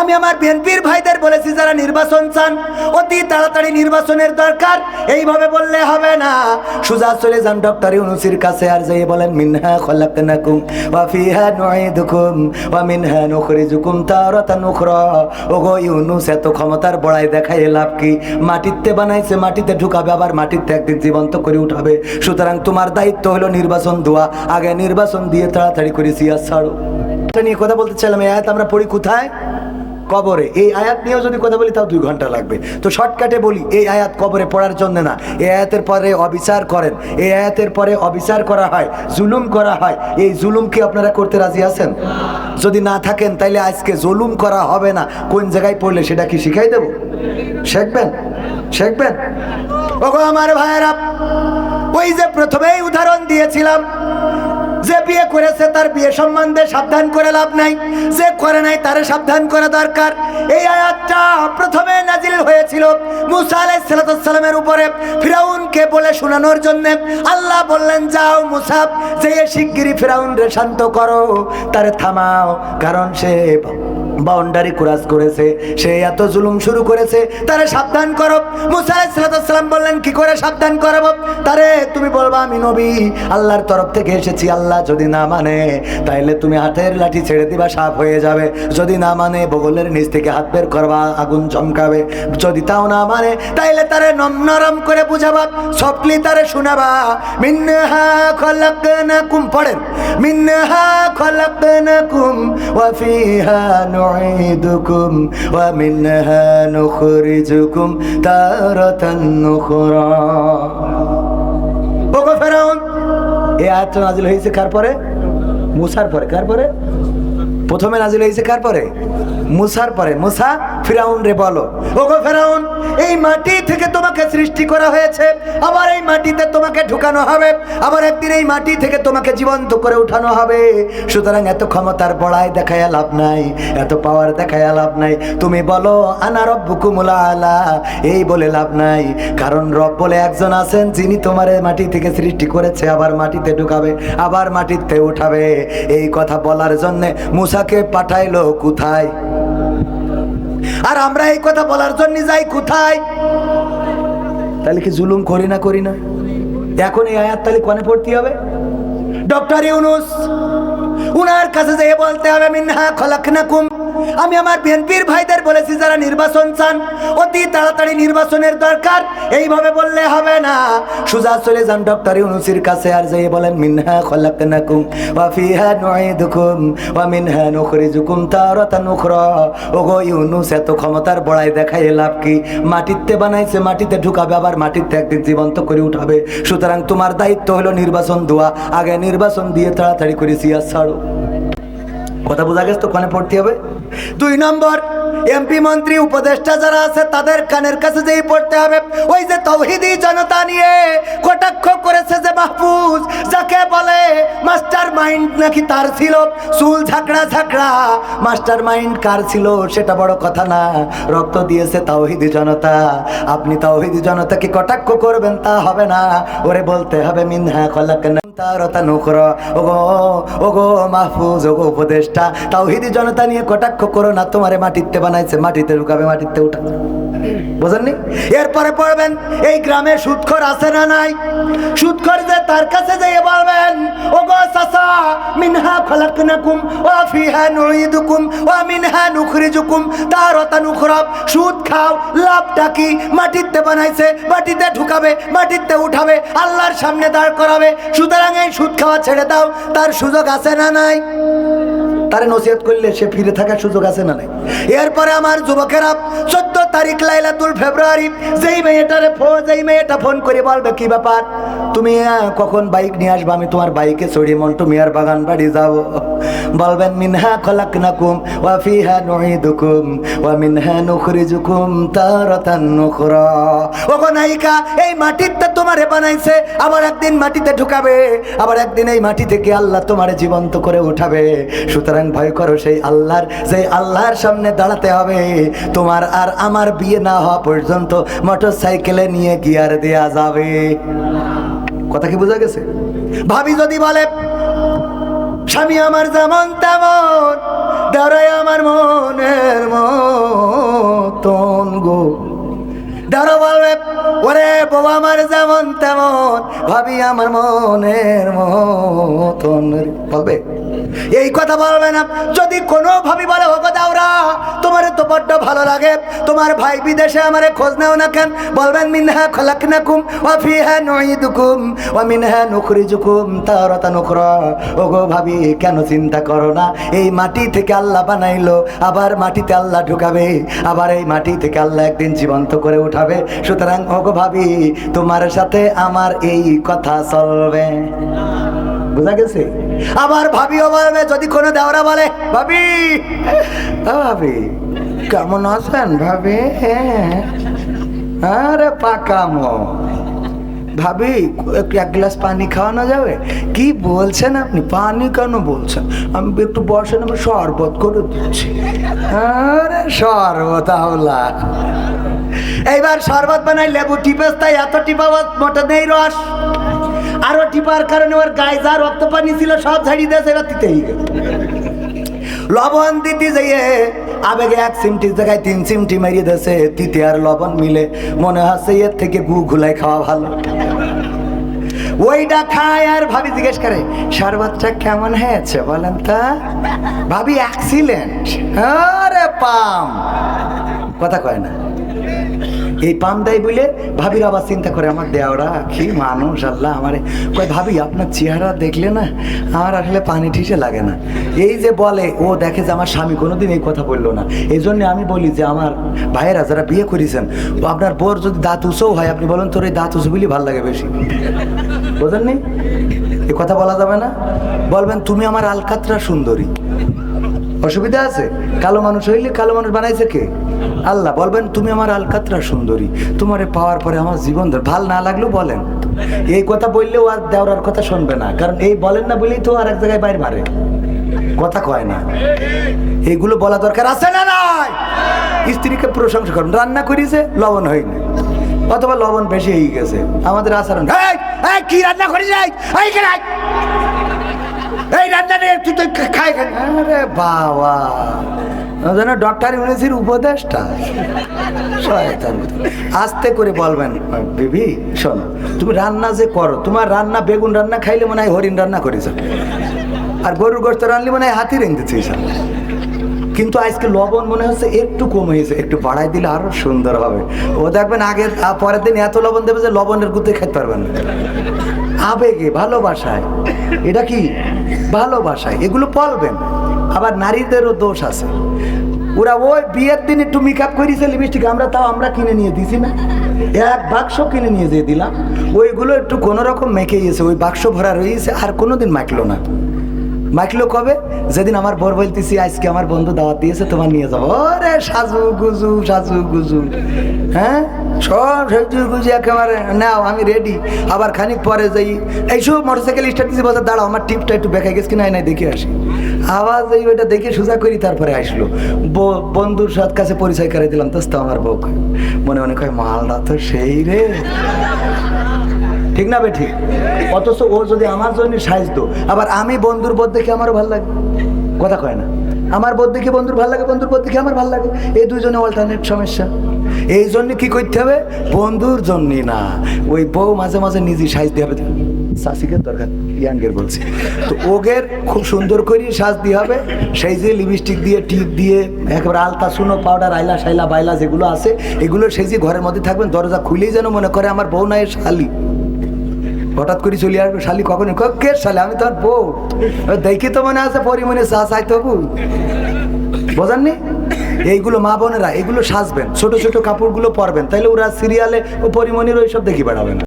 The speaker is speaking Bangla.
আমি আমার বিএনপির ভাইদের বলেছি, যারা নির্বাচন চান, অতি তাড়াতাড়ি নির্বাচনের দরকার। এইভাবে বললে হবে না। সুজা চলে যান ডক্টর ইউনুসির কাছে আর যাই বলেন, মিনহা খলাকনাকুম ওয়া ফিহা নুঈদুকুম ওয়া মিনহা নুখরিজুকুম তারাতান উখরা। ওগো ইউনুস, এত ক্ষমতার বড়াই দেখায় লাভ কি? মাটিতে বানাইছে, মাটিতে ঢুকাবে, আবার মাটিতে একদিন জীবন্ত করে উঠাবে। সুতরাং তোমার দায়িত্ব হলো নির্বাচন দেওয়া। আগে নির্বাচন দিয়ে তাড়াতাড়ি করে সিয়াস ছাড়ো। নিয়ে কথা বলতে চাইলাম, এই আয়াত আমরা পড়ি কোথায়? কবরে। এই আয়াত নিয়েও যদি কথা বলি, তাও দুই ঘণ্টা লাগবে। তো শর্টকাটে বলি, এই আয়াত কবরে পড়ার জন্য না। এই আয়াতের পরে অবিচার করেন। এই আয়াতের পরে অবিচার করা হয়, জুলুম করা হয়। এই জুলুম কি আপনারা করতে রাজি আছেন? যদি না থাকেন, তাইলে আজকে জুলুম করা হবে না। কোন জায়গায় পড়লে সেটা কি শিখাই দেব? শেখবেন? শেখবেন? ওগো আমার ভাইয়েরা, ওই যে প্রথমেই উদাহরণ দিয়েছিলাম যে বিয়ে করেছে তার বিয়ে সম্বন্ধে সাবধান করে লাভ নাই। যে করে নাই তারে সাবধান করা দরকার। এই আয়াতটা প্রথমে নাজিল হয়েছিল মুসা আলাইসালামের উপরে। ফিরাউনকে বলে শোনানোর জন্যে আল্লাহ বললেন, যাও মুসাফ যে শিগগিরই ফিরাউন রে শান্ত করো। তারে থামাও, কারণ সে বাউন্ডারি ক্রাস করেছে, সে এত জুলুম শুরু করেছে, তারে সাবধান করো। মুসা আলাইসালাম বললেন, কি করে সাবধান করব? তারে, তুমি বলবা, আমি নবী, আল্লাহর তরফ থেকে এসেছি, আল্লাহ যদি না মানে তাইলে তুমি হাতের লাঠি ছেড়ে দিবা, সাপ হয়ে যাবে। যদি না মানে বগলের নিচ থেকে হাত বের করবা, আগুন চমকাবে। যদি তাও না মানে তাইলে তারে নম নরম করে বুঝাবা। সফটলি তারে শোনাবা মিন্নাহা খলাকনাকুম পড়েন। মিন্নাহা খলাকনাকুম ওয়া ফিহা নুঈদুকুম ওয়া ومنها نخرجكم تارة أخرى. ওগো ফেরাউন, এই আয়াতটা নাজিল হয়েছে কার পরে? মুসার পরে। কার পরে? প্রথমে নাজিল হয়েছে কার পরে? মুসার পরে। মুসা ফিরাউন রে বলো। ওগো ফেরাউন, এই মাটি থেকে তোমাকে সৃষ্টি করা হয়েছে। আবার এই মাটিতে তোমাকে ঢুকানো হবে। আবার একদিন এই মাটি থেকে তোমাকে জীবন্ত করে উঠানো হবে। সুতরাং এত ক্ষমতার বড়াই দেখায় লাভ নাই, এত পাওয়ার দেখায় লাভ নাই। তুমি বলো, আনা রব্বুকুমুল আলা? এই বলে লাভ নাই, কারণ রব বলে একজন আছেন যিনি তোমার মাটি থেকে সৃষ্টি করেছে, আবার মাটিতে ঢুকাবে, আবার মাটিতে উঠাবে। এই কথা বলার জন্যে মুসাকে পাঠাইলো কোথায়? আর আমরা এই কথা বলার জন্য যাই কোথায়? তাহলে কি জুলুম করি না করি না? এখন এই আয়াত তাহলে কনে পড়তে হবে? ডক্টর ইউনুস, উনার কাছে যেয়ে বলতে হবে, মিনহা খলাকনাকুম আমি আমার বিএনপির ভাইদের বলেছি, যারা নির্বাচন চান, অতি তাড়াতাড়ি নির্বাচনের দরকার। এইভাবে বললে হবে না। সুজা চলে যান ডক্টর ইউনুসির কাছে আর যেয়ে বলেন, মিনহা খলাকনাকুম ওয়া ফিহা নুঈদুকুম ওয়া মিনহা নুখরিজুকুম তারাতান উখরা। ওগো ইউনুস, এত ক্ষমতার বড়াই দেখায় লাভ কি? মাটিতে বানাইছে, মাটিতে ঢুকাবে, আবার মাটিতে একদিন জীবন্ত করে উঠাবে। সুতরাং তোমার দায়িত্ব হলো নির্বাচন দেওয়া আগে নির্বাচন দিয়ে তাড়াতাড়ি করে সিয়াস ছাড়ো। কথা বোঝা গেছে তো কানে পড়তে হবে। দুই নম্বর এমপি মন্ত্রী, উপদেষ্টা যারা আছে, তাদের কানের কাছে যেই পড়তে হবে, ওই যে তৌহিদি জনতা নিয়ে কটাক্ষ করেছে যে মাহফুজ, যাকে বলে মাস্টার মাইন্ড নাকি তার ছিল? চুল ঝাঁকড়া ঝাঁকড়া মাস্টার মাইন্ড কার ছিল? সেটা বড় কথা না। রক্ত দিয়েছে তাওহিদি জনতা। আপনি তাওহিদি জনতাকে কটাক্ষ করবেন, তা হবে না। ওরে বলতে হবে, মিনহা খলাকনা। তারতা নুকর ওগো ওগো মাহফুজ, ওগো উপদেষ্টা, তাওহিদি জনতা নিয়ে কটাক্ষ করো না, তোমারে মাটিতে বানাইছে, মাটিতে ঢুকাবে, মাটিতে উঠা। বোঝেননি? এরপরে পড়বেন, এই গ্রামে সুদখর আছে না নাই? সুদখর যে তার কাছে যেয়ে বলবেন, ওগো সাসা মিনহা খলাকনাকুম, ওয়া ফিহা নুঈদুকুম, ওয়া মিনহা নুখরিজুকুম তারাতান উখরা সুদ খাও, লাভটা কি? মাটিতে বানাইছে, মাটিতে ঢুকাবে, মাটিতে উঠাবে, আল্লাহর সামনে দাঁড় করাবে। সুতরাং এই সুদ খাওয়া ছেড়ে দাও, তার সুযোগ আছে না নাই? তারে নসিহত করলে সে ফিরে থাকার সুযোগ আছে না নাই? এরপরে আমার যুবকেরা, চোদ্দ তারিখ লাইলাতুল ফেব্রুয়ারি, যেই মেয়েটারে ফোন যেই মেয়েটা ফোন করে বলবে, কি ব্যাপার? তুমি কখন বাইক নিয়ে আসবে? আমি তোমার বাইকে চড়িয়ে মন্টু মিয়ার বাগান বাড়ি যাব। বলবেন, মিনহা খলাকনাকুম ওয়া ফিহা নুঈদুকুম ওয়া মিনহা নুখরিজুকুম তারাতান নুখরা। ওগো নায়িকা, এই মাটিতে তোমারে বানাইছে, আবার একদিন মাটিতে ঢুকাবে, আবার একদিন এই মাটি থেকে আল্লাহ তোমারে জীবন্ত করে উঠাবে। সুতরাং ভয় করো সেই আল্লাহর সেই আল্লাহর সামনে দাঁড়াতে হবে। তোমার আর আমার বিয়ে না হওয়া পর্যন্ত মোটর সাইকেলে নিয়ে গিয়ার দেয়া যাবে। কথা কি বোঝা গেছে? ভাবি যদি বলে, স্বামী আমার যেমন তেমন, দাঁড়ায় আমার মনের মতন গো। দাঁড়ো বলবে, ওরে বাবা আমার যেমন তেমন, ভাবি আমার মনের মতন বলবে এই কথা বলবে না। যদি কোনো ভাবি বলে ও দাওরা, তোমার তো বড্ড ভালো লাগে। তোমার ভাই বিদেশে আমারে খোঁজ নাও না কেন? বলবেন, মিনহা খলাক না কুম ও ফিহা নুইদুকুম ও মিনহা নুখরিজুকুম তারাতা নুখরা ও গো ভাবি, কেন চিন্তা করো না। এই মাটি থেকে আল্লাহ বানাইলো, আবার মাটিতে আল্লাহ ঢুকাবে, আবার এই মাটি থেকে আল্লাহ একদিন জীবন্ত করে উঠাবে। সুতরাং ও গো ভাবি, তোমার সাথে আমার এই কথা চলবে। বুঝা গেছে? আবার ভাবিও বলবে যদি কোনো দেওরা বলে, ভাবি ভাবি, কেমন আছেন ভাবি? হ্যাঁ আরে পাকামো ভাবি, একটু এক গ্লাস পানি খাওয়ানো যাবে? কি বলছেন আপনি? পানি কেন বলছেন? আমি একটু বসেন, আমি শরবত করে দিচ্ছি। আরে শরবত আওলা এইবার শরবত বানাই, লেবু টিপেস, তাই এত টিপাবত, মোটা নেই রস। আরও টিপার কারণে ওর গায়ে যা রক্ত পানি ছিল, সব ঝাড়িয়ে দিয়েছে এবার দিতেই লবণ দিতে যাইয়ে আবেগে এক সিমটির জায়গায় তিন সিমটি মারিয়ে দিয়েছে। তিতে আর লবণ মিলে মনে হচ্ছে এর থেকে গু ঘুলাই খাওয়া ভালো। ওইটা খায় আর ভাবি জিজ্ঞেস করে, শরবতটা কেমন হয়েছে বলেন তা? ভাবি অ্যাক্সিলেন্ট আরে পাম। কথা কয় না। এই পাম দেয় বলে ভাবির আবার চিন্তা করে আমার দেওরা কি মানুষ, আল্লাহ আমারে। কয়, ভাবি, আপনার চেহারা দেখলে না আমার আসলে পানি ঠিসে লাগে না। এই যে বলে, ও দেখে যে আমার স্বামী কোনোদিন এই কথা বলল না। এই জন্য আমি বলি যে আমার ভাইয়েরা যারা বিয়ে করেছেন আপনার বোর যদি দাঁত উঁচুও হয়, আপনি বলেন তোর এই দাঁত উঁচু বলি ভালো লাগে বেশি। বোঝেন নি এ কথা বলা যাবে না। বলবেন, তুমি আমার আলকাতরা সুন্দরী। অসুবিধা আছে? কালো মানুষ হইলে কালো মানুষ বানাইছে কে? আল্লাহ বলবেন তুমি আমার আলকাতরা সুন্দরী। তোমারে পাওয়ার পরে আমার জীবন ধর ভালো না লাগলেও বলেন। এই কথা বললেও আর দেওয়ার কথা শুনবে না। কারণ এই বলেন না বলেই তো আর এক জায়গায় বাইরে মারে। কথা কয় না। এইগুলো বলা দরকার আছে না নাই? স্ত্রীকে প্রশংসা করুন। রান্না করিছে লবণ হয়নি। অথবা লবণ বেশি হয়ে গেছে। আমাদের আচরণ "এই, এই, কি রান্না করি এই? এই, রান্না নিয়ে তুই তো খাই বাবা। যেন ডক্টর ইউনিসির উপদেশটা কোথাকার। আস্তে করে বলবেন, বিবি, শোনো, তুমি রান্না যে করো, তোমার রান্না, বেগুন রান্না খাইলে মনে হয় হরিণ রান্না করেছ। আর গরুর গোস্ত রান্নলে মনে হয় হাতি রেঁধেছিস কিন্তু আজকে লবণ মনে হচ্ছে একটু কম হয়েছে একটু বাড়াই দিলে আরও সুন্দর হবে। ও দেখবেন আগে পরের দিন এত লবণ দেবে যে লবণের গুতে খেতে পারবেন না। আবেগে, ভালোবাসায়। এটা কি? ভালোবাসায়। এগুলো বলবেন। আবার নারীদেরও দোষ আছে। ওরা ওই বিয়ের দিন একটু মেকআপ করেছে লিপস্টিক আমরা তাও আমরা কিনে নিয়ে দিছি না। এক বাক্স কিনে নিয়ে যেয়ে দিলাম। ওইগুলো একটু কোনো রকম মেখে গেছে, ওই বাক্স ভরা রয়েছে, আর কোনো দিন মাখলো না। মাখলো কবে? যেদিন আমার বর বলতেছি, আজকে আমার বন্ধু দাওয়াত দিয়েছে, তোমার নিয়ে যাব। ওরে সাজু গুজু সাজু গুজু। হ্যাঁ? সব সাজু গুজু একেবারে, নাও, আমি রেডি আবার খানিক পরে যাই এইসব মোটরসাইকেল স্টার্ট দিয়েছি বছর দাঁড়াও, আমার টিপটা একটু বেঁকে গেছে কিনা নাই, দেখে আসি। আবার যাই ওইটা দেখে সোজা করি তারপরে আসলো। বন্ধুর সাথ কাছে পরিচয় করে দিলাম তো তো আমার বউ মনে মনে কয় মালদা তো সেই রে। ঠিক না বে, ঠিক? অথচ ও যদি আমার জন্য সাজতো আবার আমি বন্ধুর বোধ দেখে আমারও ভালো লাগে। কথা কয় না। আমার বোধ দেখে বন্ধুর ভালো লাগে? বন্ধুর বোধ দেখে আমার ভালো লাগে? এই দুজনে অল্টারনেট সমস্যা। এই জন্য কি করতে হবে? বন্ধুর জন্যই না। ওই বউ মাঝে মাঝে নিজে সাজতে হবে। শাসিকের দরকার, ইয়াঙ্গের বলছি। তো ওগের খুব সুন্দর করে সাজ দিয়ে হবে। সেই যে লিপস্টিক দিয়ে টিপ দিয়ে, একেবারে আলতা শুনো পাউডার আইলা সাইলা বাইলা যেগুলো আছে, এগুলো সেই যে ঘরের মধ্যে থাকবেন, দরজা খুলেই যেন মনে করে আমার বউ নাই শালি। হঠাৎ করে চলে আসবে, শালি কখন? কে শালি? আমি তোমার বউ। দেখে তো মনে আছে, পরিমণে চা চাই তবু বোঝাননি? এইগুলো মা বোনেরা, এগুলো সাজবেন। ছোট ছোট কাপড়গুলো পরবেন। তাহলে ওরা সিরিয়ালে ও পরিমণির ওইসব দেখি বেড়াবে না।